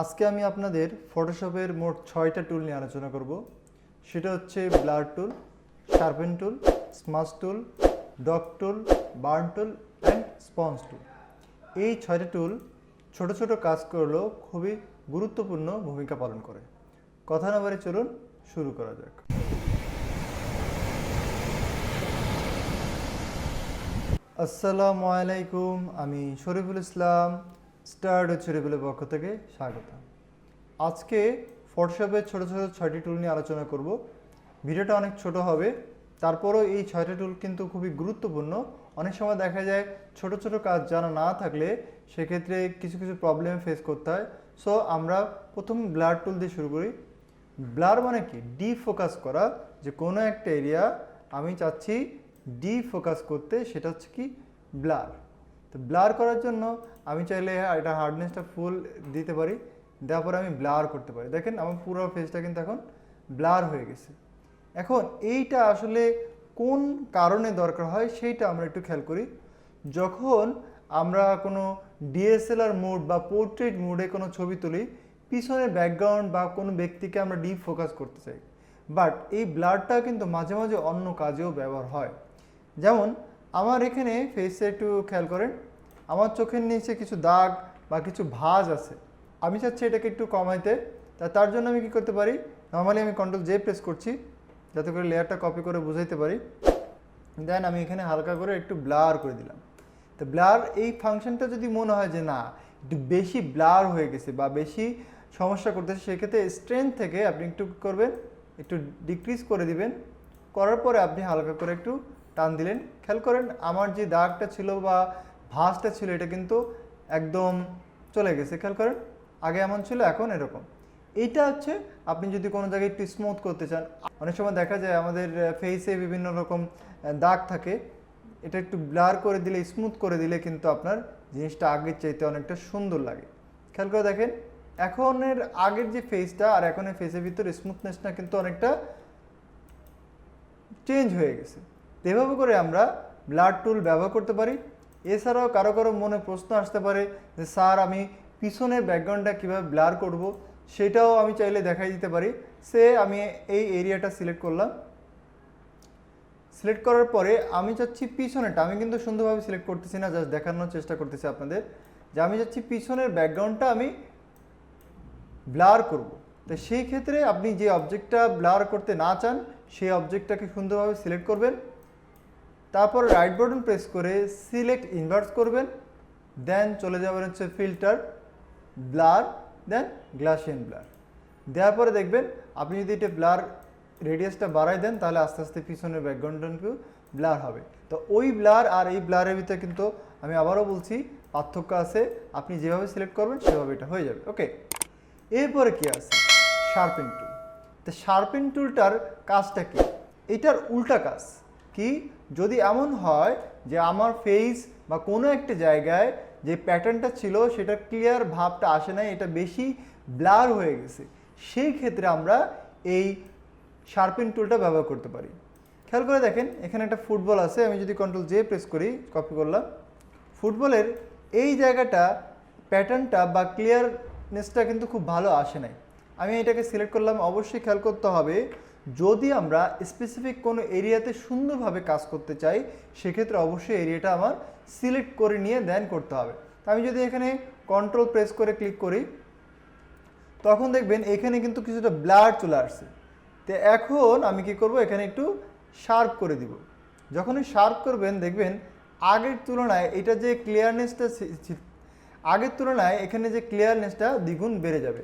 আজকে আমি আপনাদের ফটোশপের মোট ছয়টা টুল নিয়ে আলোচনা করব। সেটা হচ্ছে blur tool sharpen tool smudge tool dodge tool burn tool and sponge tool এই ছয়টা টুল ছোট ছোট কাজ করলেও খুবই গুরুত্বপূর্ণ ভূমিকা পালন করে। কথা না বারে চলুন শুরু করা যাক। আসসালামু আলাইকুম, আমি শরীফুল ইসলাম স্টার্ট শরীফুলের পক্ষ থেকে স্বাগত। আজকে ফটোশপের ছোট ছোট ছয়টি টুল নিয়ে আলোচনা করব। ভিডিওটা অনেক ছোট হবে, তারপরও এই ছয়টা টুল কিন্তু খুবই গুরুত্বপূর্ণ। অনেক সময় দেখা যায় ছোট ছোট কাজ জানা না থাকলে সেক্ষেত্রে কিছু কিছু প্রবলেম ফেস করতে হয়। সো আমরা প্রথম ব্লার টুল দিয়ে শুরু করি। ব্লার মানে কি? ডি ফোকাস করা যে কোনো একটা এরিয়া আমি চাচ্ছি ডি ফোকাস করতে, সেটা হচ্ছে কি? ব্লার তো ব্লার করার জন্য আমি চাইলে এটা হার্ডনেসটা ফুল দিতে পারি, দেওয়ার পরে আমি ব্লার করতে পারি। দেখেন আমার পুরো ফেসটা কিন্তু এখন ব্লার হয়ে গেছে। এখন এইটা আসলে কোন কারণে দরকার হয় সেইটা আমরা একটু খেয়াল করি। যখন আমরা কোনো ডিএসএলআর মোড বা পোর্ট্রেট মোডে কোনো ছবি তুলি, পিছনের ব্যাকগ্রাউন্ড বা কোনো ব্যক্তিকে আমরা ডিপ ফোকাস করতে চাই। বাট এই ব্লারটা কিন্তু মাঝে মাঝে অন্য কাজেও ব্যবহার হয়। যেমন, আমার এখানে ফেসে একটু খেয়াল করেন আমার চোখের নিচে কিছু দাগ বা কিছু ভাঁজ আছে। আমি চাচ্ছি এটাকে একটু কমাইতে। তা তার জন্য আমি কি করতে পারি? নর্মালি আমি কন্ট্রোল জে প্রেস করছি, যাতে করে লেয়ারটা কপি করে বুঝাইতে পারি। দেন আমি এখানে হালকা করে একটু ব্লার করে দিলাম। তো ব্লার এই ফাংশনটা যদি মনে হয় যে না, একটু বেশি ব্লার হয়ে গেছে বা বেশি সমস্যা করতেছে, সেক্ষেত্রে স্ট্রেংথ থেকে আপনি একটু করবেন? একটু ডিক্রিজ করে দিবেন। করার পরে আপনি হালকা করে একটু টান দিলেন। খেয়াল করেন, আমার যে দাগটা ছিল বা ভাঁজটা ছিল, এটা কিন্তু একদম চলে গেছে। খেয়াল করেন, আগে এমন ছিল, এখন এরকম। এইটা হচ্ছে, আপনি যদি কোনো জায়গায় একটু স্মুথ করতে চান, অনেক সময় দেখা যায় আমাদের ফেসে বিভিন্ন রকম দাগ থাকে। এটা একটু ব্লার করে দিলে স্মুথ করে দিলে কিন্তু আপনার জিনিসটা আগের চাইতে অনেকটা সুন্দর লাগে। খেয়াল করে দেখেন, এখনের আগের যে ফেসটা আর এখনের ফেসের ভিতরে স্মুথনেসটা কিন্তু অনেকটা চেঞ্জ হয়ে গেছে। এভাবে করে আমরা ব্লাড টুল ব্যবহার করতে পারি। এছাড়াও কারও কারও মনে প্রশ্ন আসতে পারে যে, স্যার, আমি পিছনের ব্যাকগ্রাউন্ডটা কীভাবে ব্লার করব? সেটাও আমি চাইলে দেখাই দিতে পারি। সে, আমি এই এরিয়াটা সিলেক্ট করলাম। সিলেক্ট করার পরে আমি চাচ্ছি পিছনেরটা। আমি কিন্তু সুন্দরভাবে সিলেক্ট করতেছি না জাস্ট দেখানোর চেষ্টা করতেছি আপনাদের। যে, আমি চাচ্ছি পিছনের ব্যাকগ্রাউন্ডটা আমি ব্লার করব। তো সেই ক্ষেত্রে আপনি যে অবজেক্টটা ব্লার করতে না চান, সেই অবজেক্টটাকে সুন্দরভাবে সিলেক্ট করবেন। তারপর রাইট বাটন প্রেস করে সিলেক্ট ইনভার্স করবেন দেন চলে যাবেন হচ্ছে filter blur then Gaussian blur দেওয়ার পরে দেখবেন আপনি যদি এটা ব্লার রেডিয়াসটা বাড়াই দেন, তাহলে আস্তে আস্তে পিছনের ব্যাকগ্রাউন্ডটাকে ব্লার হবে। তো ওই ব্লার আর এই ব্লারের ভিতরে কিন্তু আমি আবারও বলছি, পার্থক্য আছে, আপনি যেভাবে সিলেক্ট করবেন, সেভাবে এটা হয়ে যাবে ওকে এরপরে কি আছে? শার্পেন টুল তো শার্পেন টুলটার কাজটা কি? এটার উল্টা কাজ কি? যদি এমন হয় যে আমার ফেস বা কোনো একটা জায়গায় যে প্যাটার্নটা ছিল, সেটা ক্লিয়ার ভাবটা আসে নাই, এটা বেশি ব্লার হয়ে গেছে, সেই ক্ষেত্রে আমরা এই শার্পেন টুলটা ব্যবহার করতে পারি। খেয়াল করে দেখেন, এখানে একটা ফুটবল আছে, আমি যদি কন্ট্রোল জে প্রেস করি কপি করলাম। ফুটবলের এই জায়গাটা প্যাটার্নটা বা ক্লিয়ারনেসটা কিন্তু খুব ভালো আসে নাই। আমি এটাকে সিলেক্ট করলাম, অবশ্যই খেয়াল করতে হবে যদি আমরা স্পেসিফিক কোনো এরিয়াতে সুন্দরভাবে কাজ করতে চাই, সেক্ষেত্রে অবশ্যই এরিয়াটা আমার সিলেক্ট করে নিয়ে দেন করতে হবে। আমি যদি এখানে কন্ট্রোল প্রেস করে ক্লিক করি, তখন দেখবেন এখানে কিন্তু কিছুটা ব্লার চলে আসছে। তো এখন আমি কি করব? এখানে একটু শার্প করে দিব। যখনই শার্প করবেন, দেখবেন আগের তুলনায় এটা যে ক্লিয়ারনেসটা আগের তুলনায় এখানে যে ক্লিয়ারনেসটা দ্বিগুণ বেড়ে যাবে।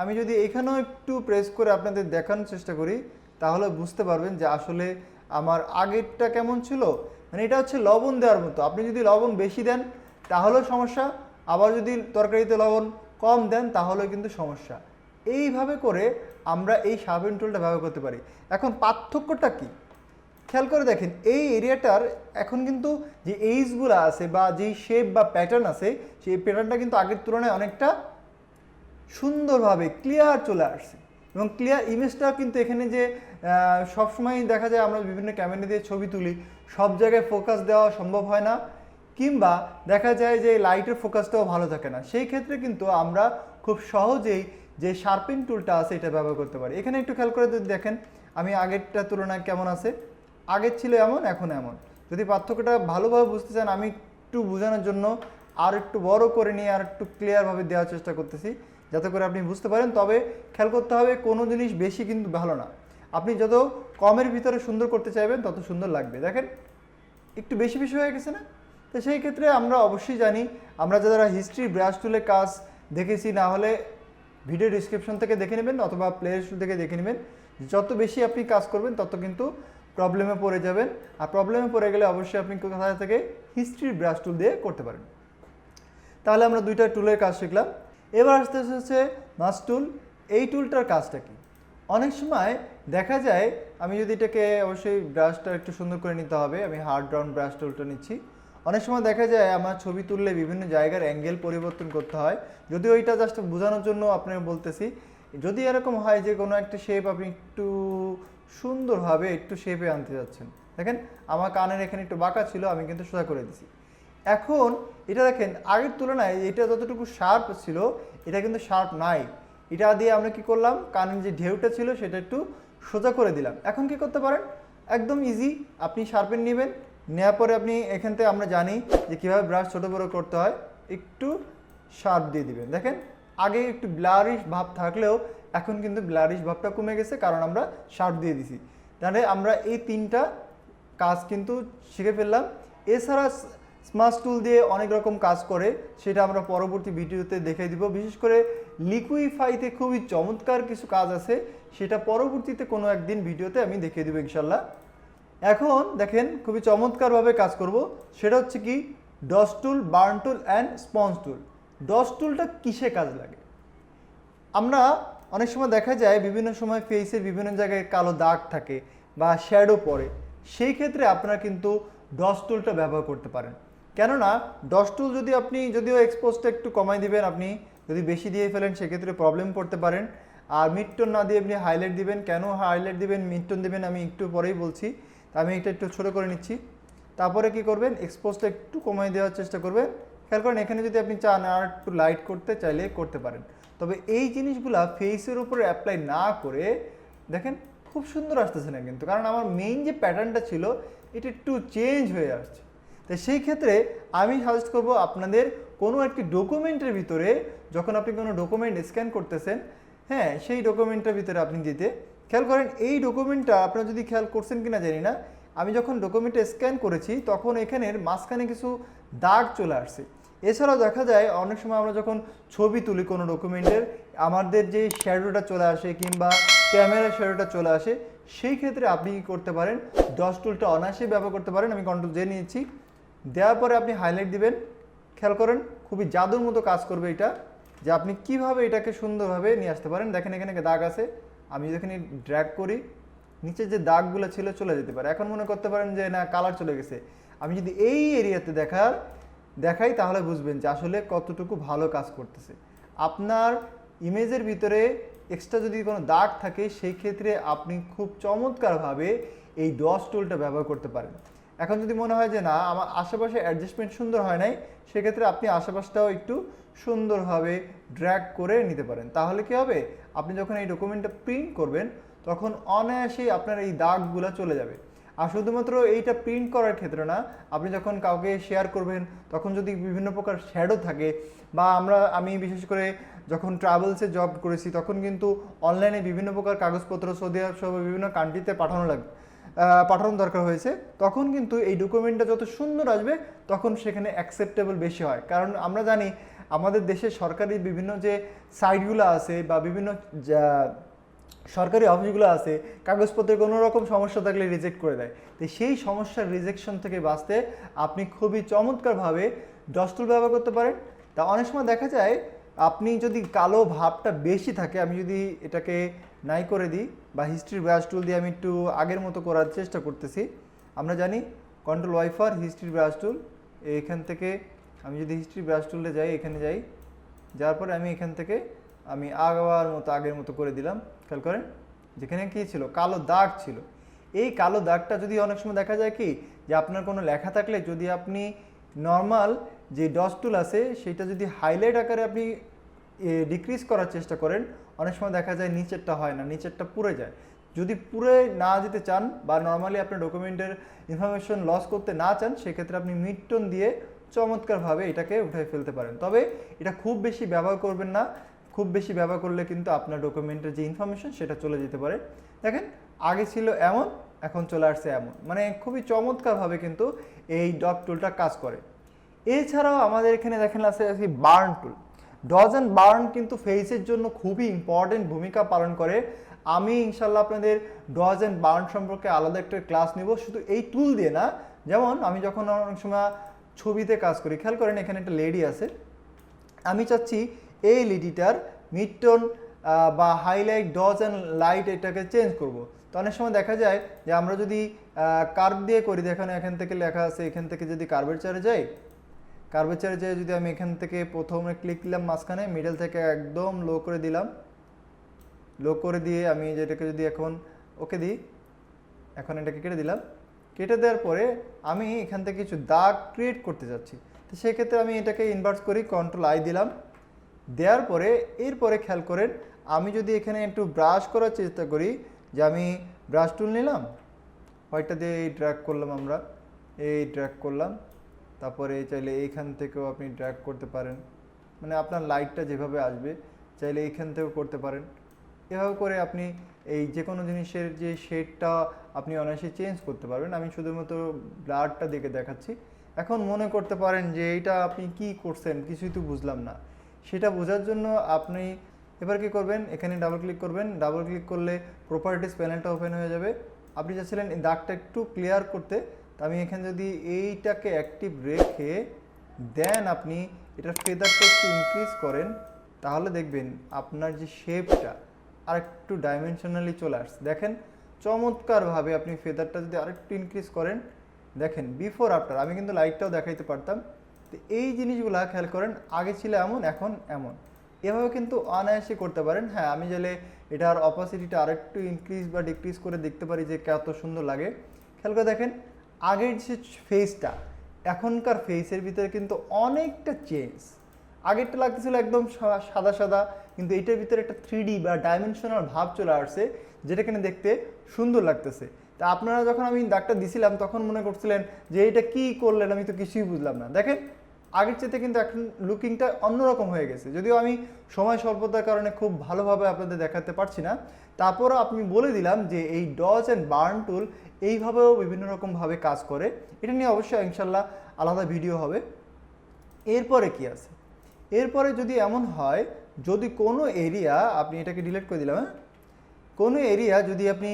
আমি যদি এখানেও একটু প্রেস করে আপনাদের দেখানোর চেষ্টা করি, তাহলে বুঝতে পারবেন যে আসলে আমার আগেরটা কেমন ছিল। মানে এটা হচ্ছে লবণ দেওয়ার মতো। আপনি যদি লবণ বেশি দেন, তাহলেও সমস্যা। আবার যদি তরকারিতে লবণ কম দেন, তাহলেও কিন্তু সমস্যা। এইভাবে করে আমরা এই সাবেন টুলটা ব্যবহার করতে পারি। এখন পার্থক্যটা কী? খেয়াল করে দেখেন, এই এরিয়াটার এখন কিন্তু যে এইজগুলো আছে বা যেই শেপ বা প্যাটার্ন আছে, সেই প্যাটার্নটা কিন্তু আগের তুলনায় অনেকটা সুন্দরভাবে ক্লিয়ার চলে আসছে। এবং ক্লিয়ার ইমেজটাও কিন্তু এখানে যে সবসময় দেখা যায় আমরা বিভিন্ন ক্যামেরা দিয়ে ছবি তুলি, সব জায়গায় ফোকাস দেওয়া সম্ভব হয় না। কিংবা দেখা যায় যে লাইটের ফোকাসটাও ভালো থাকে না। সেই ক্ষেত্রে কিন্তু আমরা খুব সহজেই যে শার্পিং টুলটা আছে, এটা ব্যবহার করতে পারি। এখানে একটু খেয়াল করে যদি দেখেন, আমি আগেরটা তুলনায় কেমন আছে? আগের ছিল এমন, এখন এমন। যদি পার্থক্যটা ভালোভাবে বুঝতে চান, আমি একটু বোঝানোর জন্য আর একটু বড় করে নিয়ে আর একটু ক্লিয়ারভাবে দেওয়ার চেষ্টা করতেছি, যাতে করে আপনি বুঝতে পারেন। তবে খেয়াল করতে হবে, কোনো জিনিস বেশি কিন্তু ভালো না। আপনি যত কমের ভিতরে সুন্দর করতে চাইবেন, তত সুন্দর লাগবে। দেখেন, একটু বেশি বেশি হয়ে গেছে না? তো সেই ক্ষেত্রে আমরা অবশ্যই জানি, আমরা যারা হিস্ট্রি ব্রাশ টুলে কাজ দেখেছি, না হলে ভিডিও ডিসক্রিপশন থেকে দেখে নেবেন অথবা প্লে স্টোর থেকে দেখে নেবেন। যত বেশি আপনি কাজ করবেন, তত কিন্তু প্রবলেমে পড়ে যাবেন। আর প্রবলেমে পড়ে গেলে অবশ্যই আপনি কোথা থেকে হিস্ট্রি ব্রাশ টুল দিয়ে করতে পারেন। তাহলে আমরা দুইটা টুলের কাজ শিখলাম। এবার আসতে হচ্ছে মাস টুল এই টুলটার কাজটা কি? অনেক সময় দেখা যায়, আমি যদি এটাকে অবশ্যই ব্রাশটা একটু সুন্দর করে নিতে হবে, আমি হার্ড রাউন্ড ব্রাশ টুলটা নিচ্ছি। অনেক সময় দেখা যায়, আমার ছবি তুললে বিভিন্ন জায়গার অ্যাঙ্গেল পরিবর্তন করতে হয়। যদিও ওইটা জাস্ট বোঝানোর জন্য আপনাকে বলতেছি, যদি এরকম হয় যে কোনো একটা শেপ আপনি একটু সুন্দরভাবে একটু শেপে আনতে যাচ্ছেন। দেখেন, আমার কানের এখানে একটু বাঁকা ছিল, আমি কিন্তু সোজা করে দিছি। এখন এটা দেখেন, আগের তুলনায় এটা যতটুকু শার্প ছিল, এটা কিন্তু শার্প নাই। এটা দিয়ে আমরা কি করলাম? কানের যে ঢেউটা ছিল, সেটা একটু সোজা করে দিলাম। এখন কি করতে পারেন? একদম ইজি আপনি শার্পেন নেবেন। নেওয়ার পরে আপনি এখান থেকে আমরা জানি যে কীভাবে ব্রাশ ছোটো বড়ো করতে হয়। একটু শার্প দিয়ে দিবেন। দেখেন, আগে একটু ব্লারিশ ভাব থাকলেও এখন কিন্তু ব্লারিশ ভাবটা কমে গেছে, কারণ আমরা শার্প দিয়ে দিছি। তাহলে আমরা এই তিনটা কাজ কিন্তু শিখে ফেললাম। এছাড়া স্মার্ট টুল দিয়ে অনেক রকম কাজ করে, সেটা আমরা পরবর্তী ভিডিওতে দেখে দিব। বিশেষ করে লিকুইফাইতে খুবই চমৎকার কিছু কাজ আছে, সেটা পরবর্তীতে কোনো একদিন ভিডিওতে আমি দেখিয়ে দেবো ইনশাল্লাহ এখন দেখেন খুবই চমৎকারভাবে কাজ করব, সেটা হচ্ছে কি dodge tool burn tool and sponge tool dodge টুলটা কিসে কাজ লাগে? আমরা অনেক সময় দেখা যায়, বিভিন্ন সময় ফেসের বিভিন্ন জায়গায় কালো দাগ থাকে বা শ্যাডো পড়ে। সেই ক্ষেত্রে আপনারা কিন্তু ডস টুলটা ব্যবহার করতে পারেন। কেননা ডস টুল যদি আপনি, যদিও এক্সপোজটা একটু কমাই দিবেন আপনি, যদি বেশি দিয়ে ফেলেন, সেক্ষেত্রে প্রবলেম পড়তে পারেন। আর মিডটোন না দিয়ে আপনি হাইলাইট দিবেন, কেন হাইলাইট দিবেন মিডটোন দিবেন, আমি একটু পরেই বলছি। তা আমি এটা একটু ছোটো করে নিচ্ছি। তারপরে কি করবেন এক্সপোজটা একটু কমাই দেওয়ার চেষ্টা করবেন। খেয়াল করেন, এখানে যদি আপনি চান আর একটু লাইট করতে, চাইলে করতে পারেন। তবে এই জিনিসগুলা ফেসের উপরে অ্যাপ্লাই না করে, দেখেন, খুব সুন্দর আসতেছে না কিন্তু। কারণ আমার মেইন যে প্যাটার্নটা ছিল, এটা একটু চেঞ্জ হয়ে আসছে। তো সেই ক্ষেত্রে আমি সাজেস্ট করব আপনাদের কোনো একটি ডকুমেন্টের ভিতরে যখন আপনি কোনো ডকুমেন্ট স্ক্যান করতেছেন হ্যাঁ সেই ডকুমেন্টের ভিতরে আপনি দিতে, খেয়াল করেন এই ডকুমেন্টটা আপনারা যদি খেয়াল করছেন কিনা জানি না, আমি যখন ডকুমেন্টে স্ক্যান করেছি তখন এখানের মাঝখানে কিছু দাগ চলে আসছে। এছাড়াও দেখা যায় অনেক সময় আমরা যখন ছবি তুলি কোনো ডকুমেন্টের আমাদের যে শ্যাডোটা চলে আসে কিংবা ক্যামেরার শ্যাডোটা চলে আসে, সেই ক্ষেত্রে আপনি কী করতে পারেন দশ টুলটা অনায়াসে ব্যবহার করতে পারেন, আমি কন্ট্রোল জে নিয়েছি। দেওয়ার পরে আপনি হাইলাইট দিবেন। খেয়াল করেন, খুবই জাদুর মতো কাজ করবে এটা, যে আপনি কীভাবে এটাকে সুন্দরভাবে নিয়ে আসতে পারেন। দেখেন এখানে দাগ আছে, আমি যখন ড্র্যাগ করি, নিচে যে দাগগুলো ছিল চলে যেতে পারে। এখন মনে করতে পারেন যে না কালার চলে গেছে। আমি যদি এই এরিয়াতে দেখার, দেখাই তাহলে বুঝবেন যে আসলে কতটুকু ভালো কাজ করতেছে। আপনার ইমেজের ভিতরে এক্সট্রা যদি কোনো দাগ থাকে, সেই ক্ষেত্রে আপনি খুব চমৎকারভাবে এই ডস টুলটা ব্যবহার করতে পারেন। এখন যদি মনে হয় যে না আমার আশেপাশে অ্যাডজাস্টমেন্ট সুন্দর হয় নাই সেক্ষেত্রে আপনি আশেপাশটাও একটু সুন্দরভাবে ড্র্যাগ করে নিতে পারেন। তাহলে কি হবে? আপনি যখন এই ডকুমেন্টটা প্রিন্ট করবেন তখন অনায়াসেই আপনার এই দাগগুলো চলে যাবে। আর শুধুমাত্র এইটা প্রিন্ট করার ক্ষেত্রে না আপনি যখন কাউকে শেয়ার করবেন তখন যদি বিভিন্ন প্রকার শ্যাডো থাকে বা আমরা আমি বিশেষ করে যখন ট্রাভেলসে জব করেছি তখন কিন্তু অনলাইনে বিভিন্ন প্রকার কাগজপত্র সৌদি আরব সহ বিভিন্ন কান্ট্রিতে পাঠানো আহ, পাঠানো দরকার হয়েছে। তখন কিন্তু এই ডকুমেন্টটা যত সুন্দর আসবে, তখন সেখানে অ্যাকসেপ্টেবল বেশি হয়। কারণ আমরা জানি, আমাদের দেশে সরকারি বিভিন্ন যে সাইটগুলো আছে বা বিভিন্ন সরকারি অফিসগুলো আছে, কাগজপত্রে কোনো রকম সমস্যা থাকলে রিজেক্ট করে দেয়। তো সেই সমস্যার রিজেকশন থেকে বাঁচতে আপনি খুবই চমৎকারভাবে ডস্টুল ব্যবহার করতে পারেন। তা অনেক সময় দেখা যায়, আপনি যদি কালো ভাবটা বেশি থাকে, আমি যদি এটাকে নাই করে দিই বা হিস্ট্রির ব্রাশ টুল দিয়ে আমি একটু আগের মতো করার চেষ্টা করতেছি। আমরা জানি কন্ট্রোল ওয়াইফার হিস্ট্রির ব্রাশ টুল এইখান থেকে আমি যদি হিস্ট্রি ব্রাশ টুলে যাই, এখানে যাই যার পরে আমি এখান থেকে আমি আগার মতো, আগের মতো করে দিলাম। খেয়াল করেন, যেখানে কি ছিল? কালো দাগ ছিল। এই কালো দাগটা যদি অনেক সময় দেখা যায় কি? যে আপনার কোনো লেখা থাকলে যদি আপনি নর্মাল যে ডস টুল আছে, সেটা যদি হাইলাইট আকারে আপনি ডিক্রিজ করার চেষ্টা করেন, অনেক সময় দেখা যায় নিচেরটা হয় না, নিচেরটা পুড়ে যায়। যদি পুরে না যেতে চান বা নর্মালি আপনার ডকুমেন্টের ইনফরমেশন লস করতে না চান, সেক্ষেত্রে আপনি মিড টোন দিয়ে চমৎকারভাবে এটাকে উঠে ফেলতে পারেন। তবে এটা খুব বেশি ব্যবহার করবেন না, খুব বেশি ব্যবহার করলে কিন্তু আপনার ডকুমেন্টের যে ইনফরমেশন সেটা চলে যেতে পারে। দেখেন, আগে ছিল এমন, এখন চলে আসছে এমন। মানে খুবই চমৎকারভাবে কিন্তু এই ডট টুলটা কাজ করে। এছাড়াও আমাদের এখানে দেখেন আছে burn tool dodge and burn কিন্তু ফেসের জন্য খুবই ইম্পর্টেন্ট ভূমিকা পালন করে। আমি ইনশাল্লাহ আপনাদের ডজ অ্যান্ড বার্ন সম্পর্কে আলাদা একটা ক্লাস নিব, শুধু এই টুল দিয়ে না। যেমন, আমি যখন অনেক সময় ছবিতে কাজ করি, খেয়াল করেন এখানে একটা লেডি আছে। আমি চাচ্ছি এই লেডিটার মিডটোন বা হাইলাইট ডজ অ্যান্ড লাইট এটাকে চেঞ্জ করব। তো অনেক সময় দেখা যায় যে আমরা যদি কার্ভ দিয়ে করি দেখেন এখান থেকে লেখা আছে, এখান থেকে যদি কার্ভের চারে যাই কার্ভেচারে যেয়ে যদি আমি এখান থেকে প্রথমে ক্লিক দিলাম মাঝখানে মিডল থেকে একদম লো করে দিলাম। লো করে দিয়ে আমি যেটাকে যদি এখন, ওকে দিই, এখন এটাকে কেটে দিলাম। কেটে দেওয়ার পরে আমি এখান থেকে কিছু দাগ ক্রিয়েট করতে যাচ্ছি। তো সেক্ষেত্রে আমি এটাকে ইনভার্ট করি কন্ট্রোল আই দিলাম। দেওয়ার পরে, এরপরে খেয়াল করেন, আমি যদি এখানে একটু ব্রাশ করার চেষ্টা করি, যে আমি ব্রাশ টুল নিলাম হোয়াইটটা দিয়ে এই ড্র্যাগ করলাম আমরা, এই ড্র্যাগ করলাম। তারপরে চাইলে এইখান থেকেও আপনি ড্র্যাগ করতে পারেন। মানে আপনার লাইটটা যেভাবে আসবে, চাইলে এইখান থেকেও করতে পারেন। এভাবে করে আপনি এই যে কোনো জিনিসের যে শেডটা আপনি অনায়াসে চেঞ্জ করতে পারবেন। আমি শুধুমাত্র ব্লাডটা দেখে দেখাচ্ছি। এখন মনে করতে পারেন যে এইটা আপনি কি করছেন, কিছুই তো বুঝলাম না। সেটা বোঝার জন্য আপনি এবার কি করবেন, এখানে ডাবল ক্লিক করবেন। ডাবল ক্লিক করলে প্রপার্টিস প্যানেলটা ওপেন হয়ে যাবে। আপনি চাচ্ছিলেন এই দাগটা একটু ক্লিয়ার করতে তো আমি এখানে যদি এইটাকে অ্যাক্টিভ রেখে দেন আপনি এটার ফেদারটা একটু ইনক্রিজ করেন, তাহলে দেখবেন আপনার যে শেপটা আর একটু ডাইমেনশনালি চলে আসছে। দেখেন, চমৎকারভাবে আপনি ফেদারটা যদি আরেকটু ইনক্রিজ করেন, দেখেন বিফোর আফটার আমি কিন্তু লাইটটাও দেখাইতে পারতাম। তো এই জিনিসগুলো খেয়াল করেন, আগে ছিল এমন, এখন এমন। এভাবে কিন্তু অনায়াসে করতে পারেন। হ্যাঁ আমি চাইলে এটার অপাসিটিটা আরেকটু ইনক্রিজ বা ডিক্রিজ করে দেখতে পারি যে কত সুন্দর লাগে। খেয়াল করে দেখেন আগের যে ফেসটা এখনকার ফেসের ভিতরে কিন্তু অনেকটা চেঞ্জ আগেরটা লাগতেছিল একদম সাদা সাদা, কিন্তু এটার ভিতরে একটা থ্রি বা ডাইমেনশনাল ভাব চলে আসছে, যেটা কিনা দেখতে সুন্দর লাগতেছে। তা আপনারা যখন আমি দাগটা দিছিলাম, তখন মনে করছিলেন যে, এটা কি করলেন? আমি তো কিছুই বুঝলাম না। দেখেন আগের চেয়ে কিন্তু এখন লুকিংটা অন্যরকম হয়ে গেছে। যদিও আমি সময় স্বল্পতার কারণে খুব ভালোভাবে আপনাদের দেখাতে পারছি না। তারপরও আপনি বলে দিলাম যে এই ডজ অ্যান্ড বার্ন টুল এইভাবেও বিভিন্ন রকমভাবে কাজ করে। এটা নিয়ে অবশ্যই ইনশাল্লাহ আলাদা ভিডিও হবে। এরপরে কি আছে? এরপরে যদি এমন হয়, যদি কোনো এরিয়া আপনি এটাকে ডিলিট করে দিলাম হ্যাঁ? কোনো এরিয়া যদি আপনি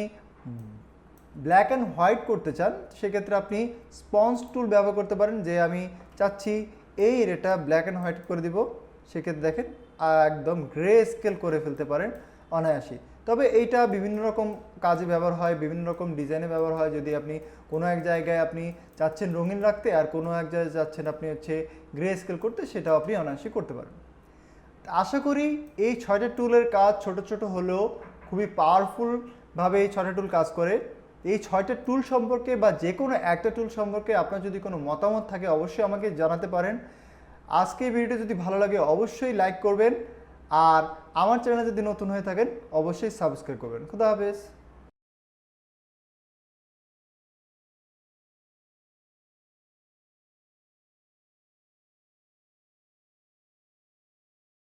ব্ল্যাক অ্যান্ড হোয়াইট করতে চান, সেক্ষেত্রে আপনি স্পঞ্জ টুল ব্যবহার করতে পারেন। যে আমি চাচ্ছি এই এরিয়াটা ব্ল্যাক অ্যান্ড হোয়াইট করে দিব। সেক্ষেত্রে দেখেন, একদম গ্রে স্কেল করে ফেলতে পারেন অনায়াসী তবে এইটা বিভিন্ন রকম কাজে ব্যবহার হয়, বিভিন্ন রকম ডিজাইনে ব্যবহার হয়। যদি আপনি কোনো এক জায়গায় আপনি চাচ্ছেন রঙিন রাখতে আর কোনো এক জায়গায় চাচ্ছেন আপনি হচ্ছে গ্রে স্কেল করতে, সেটাও আপনি অনায়াসী করতে পারেন। আশা করি এই ছয়টা টুলের কাজ ছোট ছোট হলেও খুবই পাওয়ারফুলভাবে এই ছয়টা টুল কাজ করে। এই ছয়টা টুল সম্পর্কে বা যে কোনো একটা টুল সম্পর্কে আপনার যদি কোনো মতামত থাকে, অবশ্যই আমাকে জানাতে পারেন। আজকে ভিডিওটি যদি ভালো লাগে, অবশ্যই লাইক করবেন। আর আমার চ্যানেলে যদি নতুন হয়ে থাকেন, অবশ্যই সাবস্ক্রাইব করবেন। খুদা হাফেজ।